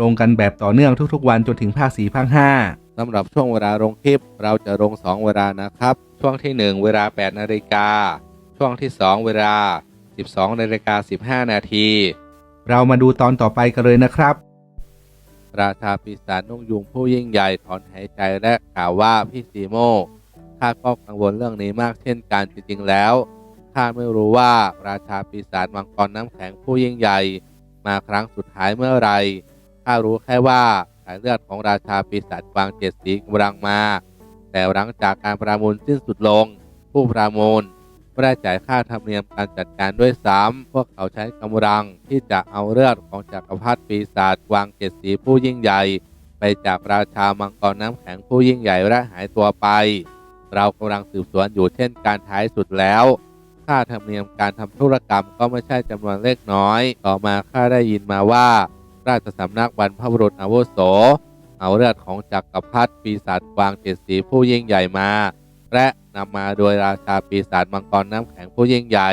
ลงกันแบบต่อเนื่องทุกๆ วันจนถึงภาคสี่ภาคห้าสำหรับช่วงเวลาลงคลิป เราจะลง 2 เวลานะครับ ช่วงทีหนึ่1 เวลา 8 นาฬิกา ช่วงที่ 2 เวลา 12 นาฬิกา 15 นาที เรามาดูตอนต่อไปกันเลยนะครับ ราชาปีศาจนุ่งยุงผู้ยิ่งใหญ่ถอนหายใจและกล่าวว่าพี่ซีโมข้าก็กังวลเรื่องนี้มากเช่นกันจริงๆแล้วข้าไม่รู้ว่าราชาปีศาจมังกรน้ำแข็งผู้ยิ่งใหญ่ มาครั้งสุดท้ายเมื่อไหร ข้ารู้แค่ว่าสายเลือดของราชาปีศาจกวางเจ็ดสีกำลังมา แต่หลังจากการประมูลสิ้นสุดลง ผู้ประมูลไม่ได้จ่ายค่าธรรมเนียมการจัดการด้วยซ้ำพวกเขาใช้กำลังที่จะเอาเลือดของจักรพรรดิปีศาจกวางเจ็ดสีผู้ยิ่งใหญ่ ไปจากราชามังกรน้ำแข็งผู้ยิ่งใหญ่และหายตัวไป เรากำลังสืบสวนอยู่เช่นการท้ายสุดแล้วค่าธรรมเนียมการทำธุรกรรมก็ไม่ใช่จำนวนเล็กน้อย ต่อมาข้าได้ยินมาว่า ราชสำนักบรรพบุรุษอาวุโส เอาเลือดของจักรพรรดิปีศาจกวางเจ็ดสีผู้ยิ่งใหญ่มา และนำมาโดยราชาปีศาจมังกรน้ำแข็งผู้ยิ่งใหญ่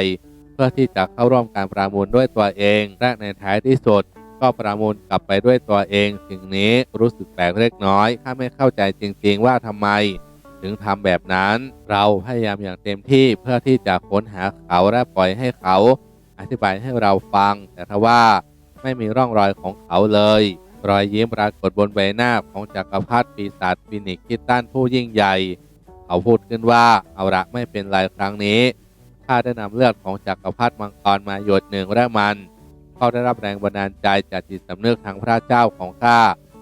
เพื่อที่จะเข้าร่วมการประมูลด้วยตัวเอง และในท้ายที่สุดก็ประมูลกลับไปด้วยตัวเองสิ่งนี้รู้สึกแปลกเล็กน้อยข้าไม่เข้าใจจริง ๆ ว่าทำไม ถึงทำแบบนั้น เราพยายามอย่างเต็มที่เพื่อที่จะค้นหาเขาและปล่อยให้เขา อธิบายให้เราฟัง แต่ทว่า ไม่มีร่องรอยของเขาเลย รอยยิ้มปรากฏบนใบหน้าของจักรพรรดิปีศาจฟินิกคิดตันผู้ยิ่งใหญ่ เขาพูดขึ้นว่าเอาละไม่เป็นไรครั้งนี้ข้าได้นำเลือดของจักรพรรดิมังกรมาหยดหนึ่งและมันเขาได้รับแรงบันดาลใจจากจิตสำนึกทางพระเจ้าของข้า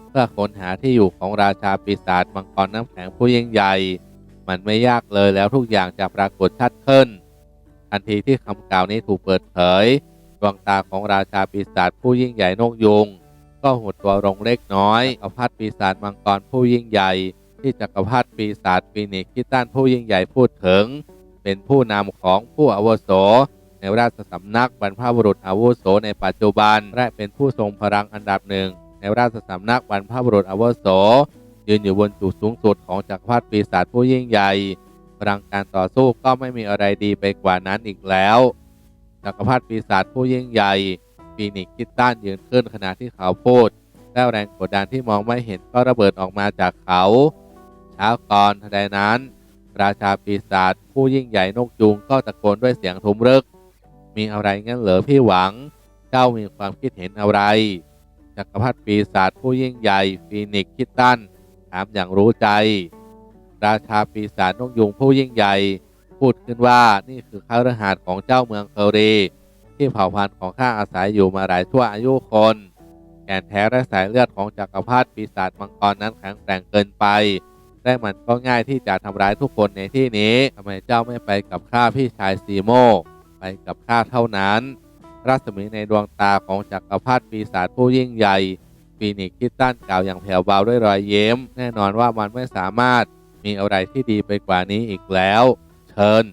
เพื่อค้นหาที่อยู่ของราชาปีศาจมังกรน้ำแข็งผู้ยิ่งใหญ่ มันไม่ยากเลยแล้วทุกอย่างจะปรากฏชัดขึ้น ทันทีที่คำกล่าวนี้ถูกเปิดเผย ดวงตาของราชาปีศาจผู้ยิ่งใหญ่นกยุง ก็หดตัวลงเล็กน้อยจักรพรรดิปีศาจมังกรผู้ยิ่งใหญ่ ที่จักรพรรดิปีศาจฟีนิกซ์คิตันผู้ยิ่งใหญ่พูดถึง เป็นผู้นำของผู้อาวุโส ในราชสำนักบรรพบุรุษอาวุโสในปัจจุบัน และเป็นผู้ทรงพลังอันดับหนึ่ง ในราชสำนักบรรพบุรุษอาวุโสยืนอยู่บนจุดสูงสุดของจักรพรรดิปีศาจผู้ยิ่งใหญ่พลังการต่อสู้ก็ไม่มีอะไรดีไปกว่านั้นอีกแล้ว จักรพรรดิปีศาจผู้ยิ่งใหญ่ฟีนิกซ์คิดตันยืนขึ้นขณะที่เขาพูดแล้วแรงกดดันที่มองไม่เห็นก็ระเบิดออกมาจากเขาเช้าก่อนทันใดนั้น ราชาปีศาจผู้ยิ่งใหญ่นกยูงก็ตะโกนด้วยเสียงทุ้มรึก มีอะไรงั้นเหรอพี่หวัง เจ้ามีความคิดเห็นอะไรจักรพรรดิปีศาจผู้ยิ่งใหญ่ฟีนิกซ์คิดตันถามอย่างรู้ใจ ราชาปีศาจนกยุงผู้ยิ่งใหญ่ พูดขึ้นว่านี่คือข้าราชการของเจ้าเมืองเคอรี ที่เผ่าพันธุ์ของข้าอาศัยอยู่มาหลายชั่วอายุคน แก่นแท้และสายเลือดของจักรพรรดิปีศาจมังกรนั้นแข็งแกร่งเกินไปและมันก็ง่ายที่จะทำร้ายทุกคนในที่นี้ทำไมเจ้าไม่ไปกับข้าพี่ชายซีโมไปกับข้าเท่านั้น รัศมีในดวงตาของจักรพรรดิปีศาจผู้ยิ่งใหญ่ฟีนิกซ์คิดตันกล่าวอย่างแผ่วเบาด้วยรอยเย้ม แน่นอนว่ามันไม่สามารถมีอะไรที่ดีไปกว่านี้อีกแล้ว เชิญ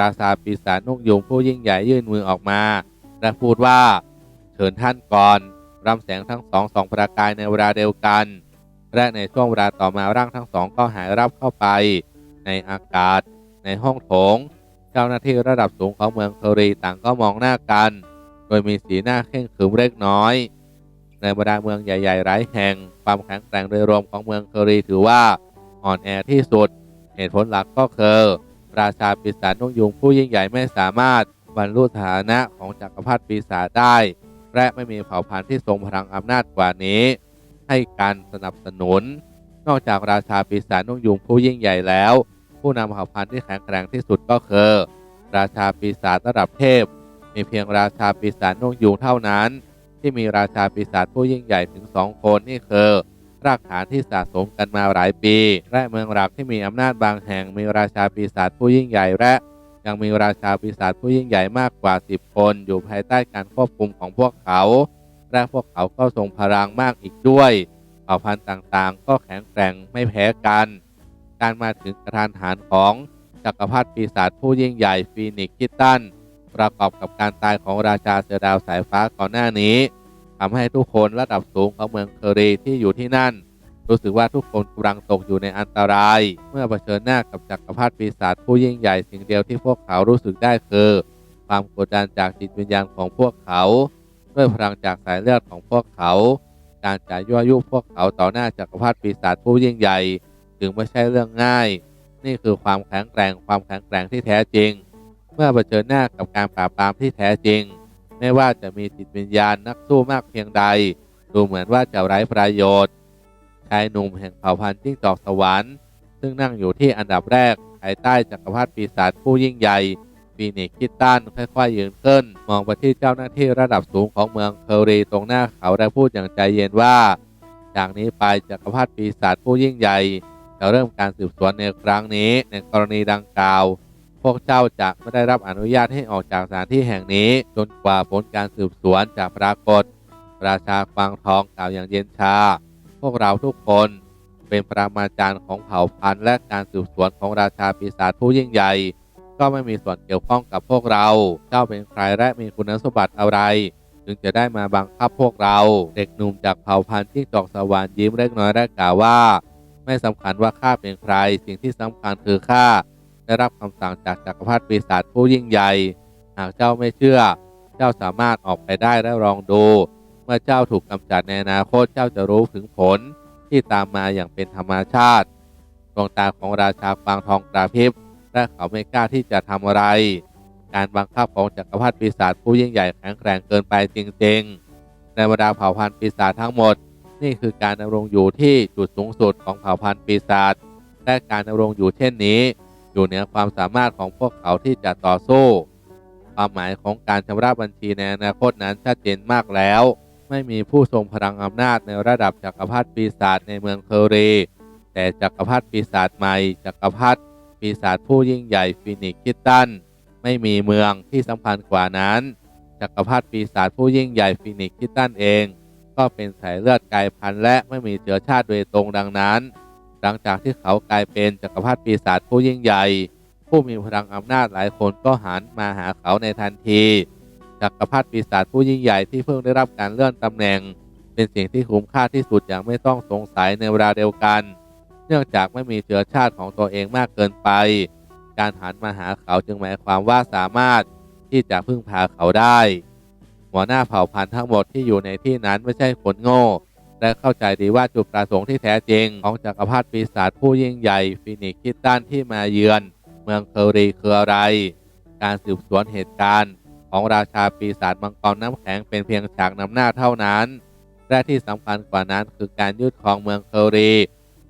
ราชาปีศาจนกยุงผู้ยิ่งใหญ่ยื่นมือออกมา และพูดว่าเชิญท่านก่อนรำแสงทั้งสองสองประกายในเวลาเดียวกัน และในช่วงเวลาต่อมาร่างทั้งสองก็หายรับเข้าไป ในอากาศ ในห้องโถง เจ้าหน้าที่ระดับสูงของเมืองเคอรีต่างก็มองหน้ากัน โดยมีสีหน้าเข่งขรึมเล็กน้อย ในบรรดาเมืองใหญ่ๆหลายแห่ง ความแข็งแกร่งโดยรวมของเมืองเคอรีถือว่าอ่อนแอที่สุด เหตุผลหลักก็คือ ราชาปีศาจนกยุงผู้ยิ่งใหญ่ไม่สามารถบรรลุฐานะของจักรพรรดิปีศาจได้ และไม่มีเผ่าพันธุ์ที่ทรงพลังอำนาจกว่านี้ ให้การสนับสนุน นอกจากราชาปีศาจนกยุงผู้ยิ่งใหญ่แล้ว ผู้นำเผ่าพันธุ์ที่แข็งแกร่งที่สุดก็คือ ราชาปีศาจระดับเทพ มีเพียงราชาปีศาจนกยูงเท่านั้น ที่มีราชาปีศาจผู้ยิ่งใหญ่ถึงสองคนนี่คือ รากฐานที่สะสมกันมาหลายปี และเมืองหลักที่มีอำนาจบางแห่งมีราชาปีศาจผู้ยิ่งใหญ่และยังมีราชาปีศาจผู้ยิ่งใหญ่มากกว่า 10 คน อยู่ภายใต้การควบคุมของพวกเขา และพวกเขาก็ทรงพลังมากอีกด้วยเผ่าพันธุ์ต่างๆ ก็แข็งแกร่งไม่แพ้กัน การมาถึงกระทานหันของจักรพรรดิปีศาจผู้ยิ่งใหญ่ฟีนิกซ์คิตตันประกอบกับการตายของราชาเสือดาวสายฟ้าก่อนหน้านี้ ทำให้ทุกคนระดับสูงของเมืองเคอรีที่อยู่ที่นั่น รู้สึกว่าทุกคนกำลังตกอยู่ในอันตราย เมื่อเผชิญหน้ากับจักรพรรดิปีศาจผู้ยิ่งใหญ่สิ่งเดียวที่พวกเขารู้สึกได้คือ ความกดดันจากจิตวิญญาณของพวกเขา ด้วยพลังจากสายเลือดของพวกเขา การจะยั่วยุพวกเขาต่อหน้าจักรพรรดิปีศาจผู้ยิ่งใหญ่จึงไม่ใช่เรื่องง่าย นี่คือความแข็งแกร่งความแข็งแกร่งที่แท้จริง เมื่อเผชิญหน้ากับการปราบปรามที่แท้จริง ไม่ว่าจะมีจิตวิญญาณนักสู้มากเพียงใด ดูเหมือนว่าจะไร้ประโยชน์ชายหนุ่มแห่งเผ่าพันธุ์จิ้งจอกสวรรค์ ซึ่งนั่งอยู่ที่อันดับแรกภายใต้จักรพรรดิปีศาจผู้ยิ่งใหญ่ฟีนิกคิตตันค่อยๆยืนขึ้น มองไปที่เจ้าหน้าที่ระดับสูงของเมืองเคอรีตรงหน้าเขาและพูดอย่างใจเย็นว่า จากนี้ไปจักรพรรดิปีศาจผู้ยิ่งใหญ่ จะเริ่มการสืบสวนในครั้งนี้ในกรณีดังกล่าว วกเจ้าจะไม่ได้รับอนุญาตให้ออกจากสถานที่แห่งนี้ จนกว่าผลการสืบสวนจะปรากฏ ราชากวางทองกล่าวอย่างเย็นชา พวกเราทุกคนเป็นปรามาจารย์ของเผ่าพันธุ์และการสืบสวนของราชาปีศาจผู้ยิ่งใหญ่ ก็ไม่มีส่วนเกี่ยวข้องกับพวกเรา เจ้าเป็นใครและมีคุณสมบัติอะไร จึงจะได้มาบังคับพวกเรา เด็กหนุ่มจากเผ่าพันธุ์จิ้งจอกสวรรค์ยิ้มเล็กน้อยและกล่าวว่า ไม่สำคัญว่าข้าเป็นใคร สิ่งที่สำคัญคือข้า ได้รับคำสั่งจากจักรพรรดิปีศาจผู้ยิ่งใหญ่ หากเจ้าไม่เชื่อ เจ้าสามารถออกไปได้และลองดู เมื่อเจ้าถูกกำจัดในอนาคตเจ้าจะรู้ถึงผลที่ตามมาอย่างเป็นธรรมชาติดวงตาของราชาฟางทองกระพริบและเขาไม่กล้าที่จะทำอะไร การบังคับของจักรพรรดิปีศาจผู้ยิ่งใหญ่แข็งแกร่งเกินไปจริงๆ ในบรรดาเผ่าพันธุ์ปีศาจทั้งหมด นี่คือการดำรงอยู่ที่จุดสูงสุดของเผ่าพันธุ์ปีศาจและการดำรงอยู่เช่นนี้ อยู่เหนือความสามารถของพวกเขาที่จะต่อสู้ ความหมายของการชำระบัญชีในอนาคตนั้นชัดเจนมากแล้ว ไม่มีผู้ทรงพลังอำนาจในระดับจักรพรรดิปีศาจในเมืองเคอรีแต่จักรพรรดิปีศาจใหม่จักรพรรดิปีศาจผู้ยิ่งใหญ่ฟินิกคิตตันไม่มีเมืองที่สำคัญกว่านั้นจักรพรรดิปีศาจผู้ยิ่งใหญ่ฟินิกคิตตันเอง ก็เป็นสายเลือดกายพันธุ์และไม่มีเชื้อชาติโดยตรงดังนั้น หลังจากที่เขากลายเป็นจักรพรรดิปีศาจผู้ยิ่งใหญ่ ผู้มีพลังอำนาจหลายคนก็หันมาหาเขาในทันทีจักรพรรดิปีศาจผู้ยิ่งใหญ่ที่เพิ่งได้รับการเลื่อนตำแหน่ง เป็นสิ่งที่คุ้มค่าที่สุดอย่างไม่ต้องสงสัยในเวลาเดียวกัน เนื่องจากไม่มีเชื้อชาติของตัวเองมากเกินไป การหันมาหาเขาจึงหมายความว่าสามารถที่จะพึ่งพาเขาได้ หัวหน้าเผ่าพันธุ์ทั้งหมดที่อยู่ในที่นั้นไม่ใช่คนโง่ และเข้าใจดีว่าจุดประสงค์ที่แท้จริง ของจักรพรรดิปีศาจผู้ยิ่งใหญ่ฟินิกคิตตันที่มาเยือน เมืองเคอรีคืออะไร การสืบสวนเหตุการณ์ ของราชาปีศาจมังกรน้ำแข็งเป็นเพียงฉากนำหน้าเท่านั้น และที่สำคัญกว่านั้นคือการยึดครองเมืองเคอรี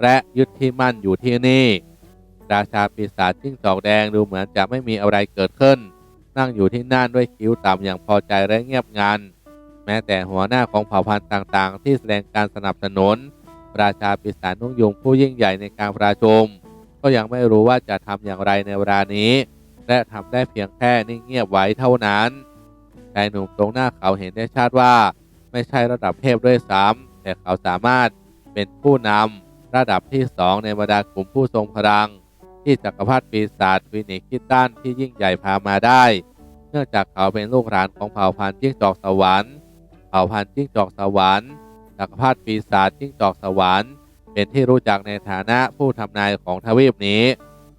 และยึดที่มั่นอยู่ที่นี่ ราชาปีศาจจิ้งจอกแดงดูเหมือนจะไม่มีอะไรเกิดขึ้น นั่งอยู่ที่นั่นด้วยคิ้วต่ำอย่างพอใจและเงียบงัน แม้แต่หัวหน้าของเผ่าพันธุ์ต่างๆ ที่แสดงการสนับสนุน ราชาปีศาจนุ่งยุงผู้ยิ่งใหญ่ในการประชุมก็ยังไม่รู้ว่าจะทำอย่างไรในเวลานี้ และทำได้เพียงแค่นิ่งเงียบไว้เท่านั้นชายหนุ่มตรงหน้าเขาเห็นได้ชัดว่า ไม่ใช่ระดับเทพด้วยซ้ำแต่เขาสามารถเป็นผู้นำระดับที่สองในบรรดากลุ่มผู้ทรงพลัง ที่จักรพรรดิปีศาจฟินิกคิตตันที่ยิ่งใหญ่พามาได้ เนื่องจากเขาเป็นลูกหลานของเผ่าพันธุ์จิ้งจอกสวรรค์ เผ่าพันธุ์จิ้งจอกสวรรค์จักรพรรดิปีศาจจิ้งจอกสวรรค์เป็นที่รู้จักในฐานะผู้ทำนายของทวีปนี้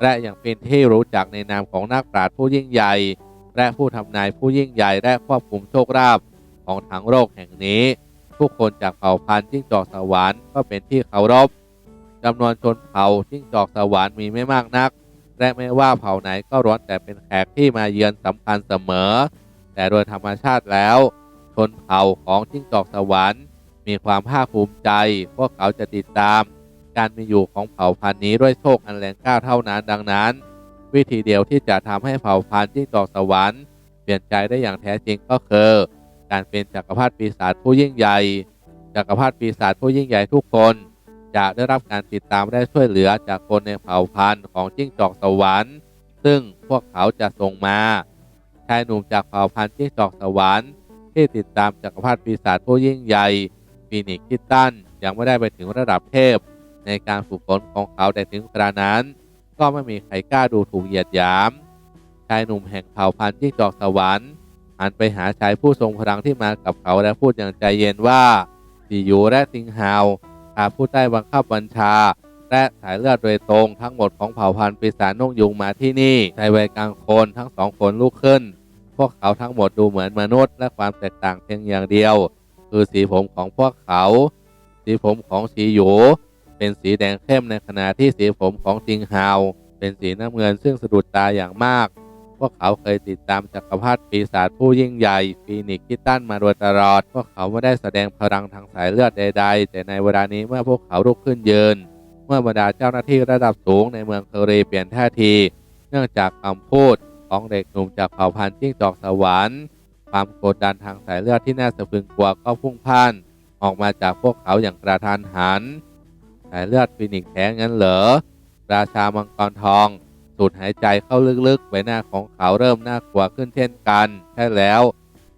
และยังเป็นที่รู้จักในนามของนักปราชญ์ผู้ยิ่งใหญ่ และผู้ทำนายผู้ยิ่งใหญ่และควบคุมโชคลาภของทั้งโลกแห่งนี้ผู้คนจากเผ่าพันธุ์จิ้งจอกสวรรค์ก็เป็นที่เคารพจำนวนชนเผ่าจิ้งจอกสวรรค์มีไม่มากนัก และไม่ว่าเผ่าไหนก็ร้วนแต่เป็นแขกที่มาเยือนสำคัญเสมอ แต่โดยธรรมชาติแล้ว นเผ่าของจิ้งจอกสวรรค์ มีความภาคภูมิใจ พวกเขาจะติดตาม การมีอยู่ของเผ่าพันธุ์นี้ด้วยโชคอันแรงกล้าเท่านั้นดังนั้น วิธีเดียวที่จะทำให้เผ่าพันธุ์จิ้งจอกสวรรค์เปลี่ยนใจได้อย่างแท้จริงก็คือ การเป็นจักรพรรดิปีศาจผู้ยิ่งใหญ่จักรพรรดิปีศาจผู้ยิ่งใหญ่ทุกคน จะได้รับการติดตามและช่วยเหลือจากคนในเผ่าพันธุ์ของจิ้งจอกสวรรค์ ซึ่งพวกเขาจะส่งมาชายหนุ่มจากเผ่าพันธุ์จิ้งจอกสวรรค์ ที่ติดตามจักรพรรดิปีศาจผู้ยิ่งใหญ่ฟีนิกซ์คิตตันยังไม่ได้ไปถึงระดับเทพ ในการฝึกฝนของเขาแต่ถึงกระนั้น ก็ไม่มีใครกล้าดูถูกเหยียดหยาม ชายหนุ่มแห่งเผ่าพันธุ์จิ้งจอกสวรรค์หันไปหาชายผู้ทรงพลังที่มากับเขาและพูดอย่างใจเย็นว่าสียูและติงฮาวพาผู้ใต้บังคับบัญชา และสายเลือดโดยตรงทั้งหมดของเผ่าพันธุ์ปีศาจนกยุงมาที่นี่ชายวัยกลางคนทั้งสองคนลุกขึ้น วกเขาทั้งหมดดูเหมือนมนุษย์ และความแตกต่างเพียงอย่างเดียว คือสีผมของพวกเขา สีผมของสีหยูเป็นสีแดงเข้มในขณะที่สีผมของติงฮาวเป็นสีน้ำเงินซึ่งสะดุดตาอย่างมาก พวกเขาเคยติดตามจักรพรรดิปีศาจผู้ยิ่งใหญ่ฟีนิกซ์คิตตันมาโดยตลอด พวกเขาไม่ได้แสดงพลังทางสายเลือดใด ๆ แต่ในเวลานี้เมื่อพวกเขาลุกขึ้นยืน เมื่อบรรดาเจ้าหน้าที่ระดับสูงในเมืองเคอรีเปลี่ยนท่าที เนื่องจากคำพูด ของเด็กหนุ่มจากเผ่าพันธุ์จิ้งจอกสวรรค์ความกดดันทางสายเลือดที่น่าสะพรึงกลัวก็พุ่งพ่าน ออกมาจากพวกเขาอย่างกระทันหัน สายเลือดฟินิกแท้งั้นเหรอ ราชามังกรทอง สูดหายใจเข้าลึกๆใบหน้าของเขาเริ่มน่ากลัวขึ้นเช่นกัน ใช่แล้ว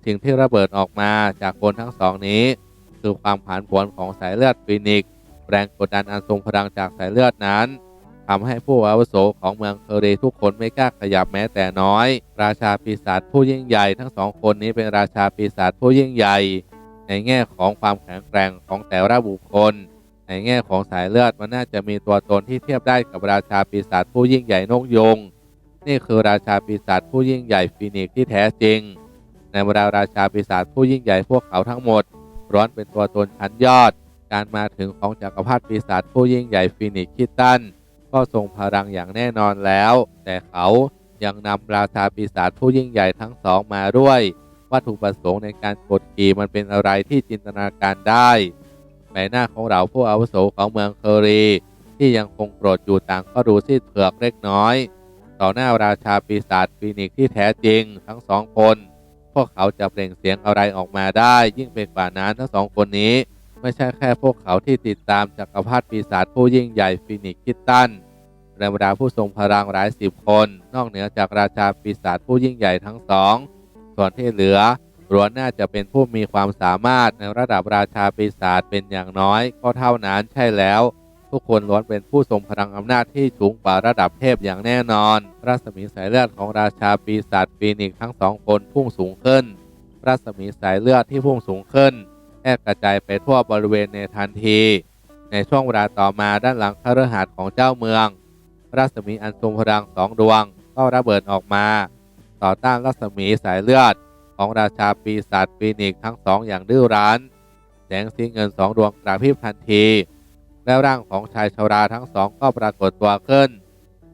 สิ่งที่ระเบิดออกมาจากคนทั้งสองนี้ คือความผันผวนของสายเลือดฟินิก แรงกดดันอันทรงพลังจากสายเลือดนั้น ทำให้ผู้อาวุโสของเมืองเคอรีทุกคนไม่กล้าขยับแม้แต่น้อย ราชาปีศาจผู้ยิ่งใหญ่ทั้งสองคนนี้เป็นราชาปีศาจผู้ยิ่งใหญ่ ในแง่ของความแข็งแกร่งของแต่ละบุคคล ในแง่ของสายเลือดมันน่าจะมีตัวตนที่เทียบได้กับราชาปีศาจผู้ยิ่งใหญ่นกยง นี่คือราชาปีศาจผู้ยิ่งใหญ่ฟีนิกซ์ที่แท้จริง ในบรรดาราชาปีศาจผู้ยิ่งใหญ่พวกเขาทั้งหมดร้อนเป็นตัวตนชั้นยอด การมาถึงของจักรพรรดิปีศาจผู้ยิ่งใหญ่ฟีนิกซ์คิดตัน ก็ทรงพลังอย่างแน่นอนแล้ว แต่เขายังนำราชาปีศาจผู้ยิ่งใหญ่ทั้งสองมาด้วย วัตถุประสงค์ในการกดขี่มันเป็นอะไรที่จินตนาการได้ใบหน้าของเราผู้อาวุโสของเมืองเคอรี ที่ยังคงโกรธอยู่ต่างก็ดูซีดเผือกเล็กน้อย ต่อหน้าราชาปีศาจฟีนิกซ์ที่แท้จริงทั้งสองคน พวกเขาจะเปล่งเสียงอะไรออกมาได้ ยิ่งเป็นกว่านั้นทั้งสองคนนี้ ไม่ใช่แค่พวกเขาที่ติดตามจักรพรรดิปีศาจผู้ยิ่งใหญ่ฟีนิกคิตตันในบรรดาผู้ทรงพลังหลายสิบคน นอกเหนือจากราชาปีศาจผู้ยิ่งใหญ่ทั้งสอง ส่วนที่เหลือล้วนน่าจะเป็นผู้มีความสามารถในระดับราชาปีศาจเป็นอย่างน้อย ก็เท่านั้นใช่แล้ว ทุกคนล้วนเป็นผู้ทรงพลังอำนาจที่สูงกว่าระดับเทพอย่างแน่นอน รัศมีสายเลือดของราชาปีศาจฟีนิกทั้งสองคนพุ่งสูงขึ้น รัศมีสายเลือดที่พุ่งสูงขึ้น แพร่กระจายไปทั่วบริเวณในทันที ในช่วงเวลาต่อมาด้านหลังคฤหาสน์ของเจ้าเมือง รัศมีอันทรงพลังสองดวง ก็ระเบิดออกมา ต่อต้านรัศมีสายเลือด ของราชาปีศาจฟีนิกทั้งสองอย่างดื้อรั้นแสงสีเงินสองดวงกระพริบทันที แล้วร่างของชายชาราทั้งสองก็ปรากฏตัวขึ้น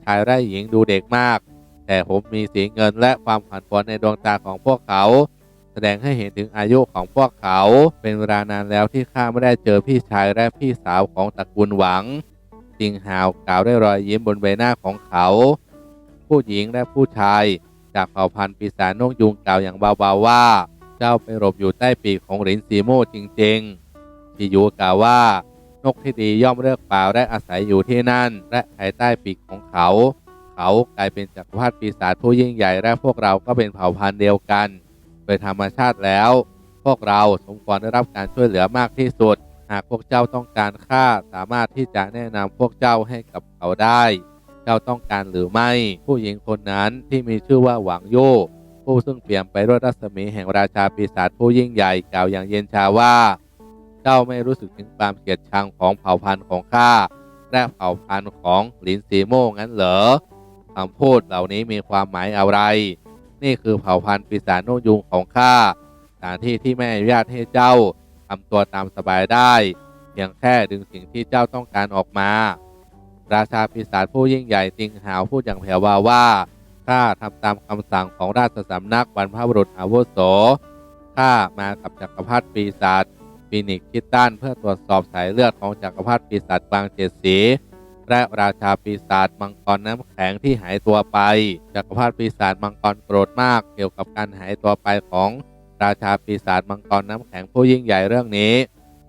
ชายไร่หญิงดูเด็กมาก แต่ผมมีสีเงินและความผันผวนในดวงตาของพวกเขา แสดงให้เห็นถึงอายุของพวกเขา เป็นเวลานานแล้วที่ข้าไม่ได้เจอพี่ชายและพี่สาวของตระกูลหวังจิงหาวกล่าวด้วยรอยยิ้มบนใบหน้าของเขา ผู้หญิงและผู้ชาย จากเผ่าพันธุ์ปีศาจนกยุงกล่าวอย่างเบาๆว่า เจ้าไปหลบอยู่ใต้ปีกของหลินซีโม่จริงๆชิยูกล่าวว่านกที่ดีย่อมเลือกป่าและอาศัยอยู่ที่นั่น และภายใต้ปีกของเขา เขากลายเป็นจักรพรรดิปีศาจผู้ยิ่งใหญ่และพวกเราก็เป็นเผ่าพันธุ์เดียวกัน โดยธรรมชาติแล้ว พวกเราสมควรได้รับการช่วยเหลือมากที่สุด หากพวกเจ้าต้องการข้าสามารถที่จะแนะนำพวกเจ้าให้กับเขาได้ เจ้าต้องการหรือไม่ ผู้หญิงคนนั้นที่มีชื่อว่าหวังโยผู้ซึ่งเปลี่ยนไปด้วยรัศมีแห่งราชาปีศาจผู้ยิ่งใหญ่กล่าวอย่างเย็นชาว่า เจ้าไม่รู้สึกถึงความเกลียดชังของเผ่าพันธุ์ของข้าและเผ่าพันธุ์ของลินซีโม่งั้นเหรอคำพูดเหล่านี้มีความหมายอะไร นี่คือเผ่าพันธุ์ปีศาจนกยุงของข้าสถานที่ที่ไม่อนุญาตให้เจ้าทำตัวตามสบายได้ เพียงแค่ดึงสิ่งที่เจ้าต้องการออกมา ราชาปีศาจผู้ยิ่งใหญ่ติงหาวพูดอย่างแผ่วาว่าข้าทำตามคำสั่งของราชสำนักบรรพบุรุษอาวุโสข้ามากับจักรพรรดิปีศาจฟีนิกซ์คิดตันเพื่อตรวจสอบสายเลือดของจักรพรรดิปีศาจบางเจ็ดสี และราชาปีศาจมังกรน้ำแข็งที่หายตัวไปจักรพรรดิปีศาจมังกรโกรธมากเกี่ยวกับการหายตัวไปของราชาปีศาจมังกรน้ำแข็งผู้ยิ่งใหญ่เรื่องนี้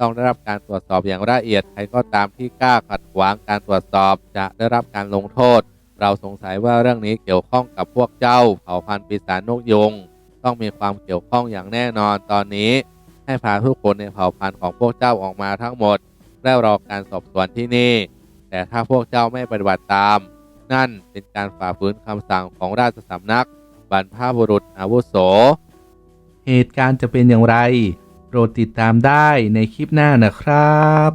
ต้องได้รับการตรวจสอบอย่างละเอียดใครก็ตามที่กล้าขัดขวางการตรวจสอบจะได้รับการลงโทษ เราสงสัยว่าเรื่องนี้เกี่ยวข้องกับพวกเจ้าเผ่าพันธุ์ปีศาจนกยง ต้องมีความเกี่ยวข้องอย่างแน่นอนตอนนี้ ให้พาทุกคนในเผ่าพันธุ์ของพวกเจ้าออกมาทั้งหมด และรอการสอบสวนที่นี่ แต่ถ้าพวกเจ้าไม่ปฏิบัติตาม นั่นเป็นการฝ่าฝืนคำสั่งของราชสำนัก บรรพบุรุษอาวุโส เหตุการณ์จะเป็นอย่างไร โปรดติดตามได้ในคลิปหน้านะครับ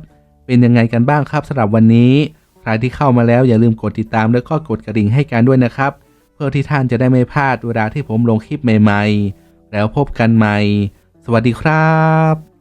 เป็นยังไงกันบ้างครับสำหรับวันนี้ ใครที่เข้ามาแล้วอย่าลืมกดติดตามแล้วก็กดกระดิ่งให้กันด้วยนะครับ เพื่อที่ท่านจะได้ไม่พลาดเวลาที่ผมลงคลิปใหม่ ๆ แล้วพบกันใหม่ สวัสดีครับ